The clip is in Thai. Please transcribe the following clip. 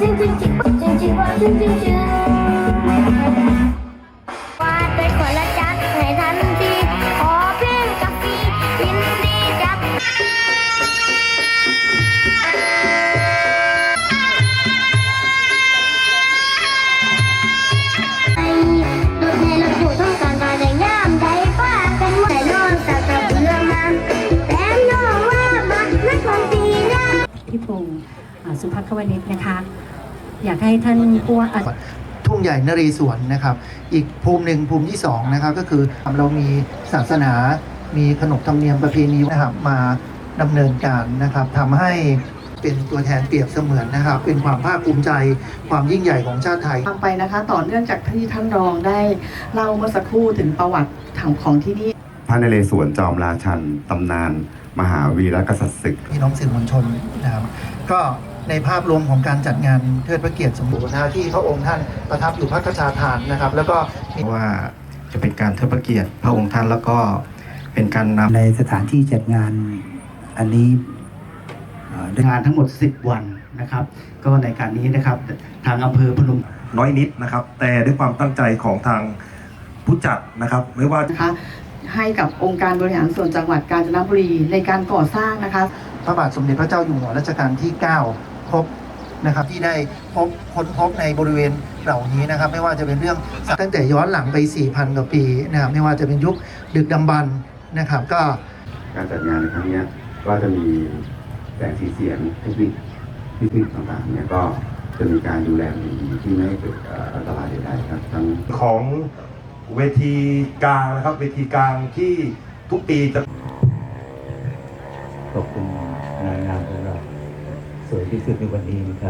จึงจึงจึงวาดด้วยคนละจัดให้ทันทีขอเพลงกับพี่ยินดีจับไอ้รถในรถอยู่ต้องการมาได้งามได้ป้ากันว่าแต่นอนแต่กระเบือมาแต่น้องว่ามานักของตีนะพี่พงษ์ สุภักวณิชนะคะ อยากให้ท่านผู้ว่าอะทุ่งใหญ่นเรศวรนะครับ อีกภูมิหนึ่งภูมิที่สองนะครับก็คือเรามีศาสนา มีขนบธรรมเนียมประเพณีนะครับมาดำเนินการนะครับทำให้เป็นตัวแทนเปรียบเสมือนนะครับ เป็นความภาคภูมิใจความยิ่งใหญ่ของชาติไทยฟังไปนะคะ ต่อเนื่องจากที่ท่านรองได้เล่าเมื่อสักครู่ถึงประวัติของของที่นี่พระนเรศวรจอมราชันตำนาน มหาวีรกษัตริย์ศึกพี่น้องสื่อมวลชนนะครับก็ ในภาพรวมของการจัดงานเทิดพระเกียรติสมบูรณาที่พระองค์ท่านประทับอยู่พระกษาทานนะครับ แล้วก็มีว่าจะเป็นการเทิดพระเกียรติพระองค์ท่านแล้วก็เป็นการนำในสถานที่จัดงานอันนี้เอ่อได้งานทั้งหมด 10 วันนะครับ ก็ในการนี้นะครับทางอำเภอพนมน้อยนิดนะครับ แต่ด้วยความตั้งใจของทางผู้จัดนะครับ ไม่ว่านะคะ ให้กับองค์การบริหารส่วนจังหวัดกาญจนบุรีในการก่อสร้างนะคะ พระบาทสมเด็จพระเจ้าอยู่หัวรัชกาลที่ 9 พบนะครับที่ได้พบค้นพบในบริเวณเหล่านี้นะครับ ไม่ว่าจะเป็นเรื่องตั้งแต่ย้อนหลังไป 4,000 กว่าปีนะครับไม่ว่าจะเป็นยุคดึกดำบรรพ์นะครับก็การจัดงานในครั้งเนี้ยก็จะมีแสงสีเสียงเทคนิคเทคนิคต่างๆเนี่ยก็จะมีการดูแลเป็นอย่างดีที่ไม่ให้เกิดเอ่ออันตรายใดๆครับทั้งของ เวทีกลางนะครับ เวทีกลางที่ทุกปีจะขอบคุณนางงามของเราสวยที่สุดในวันนี้นะครับ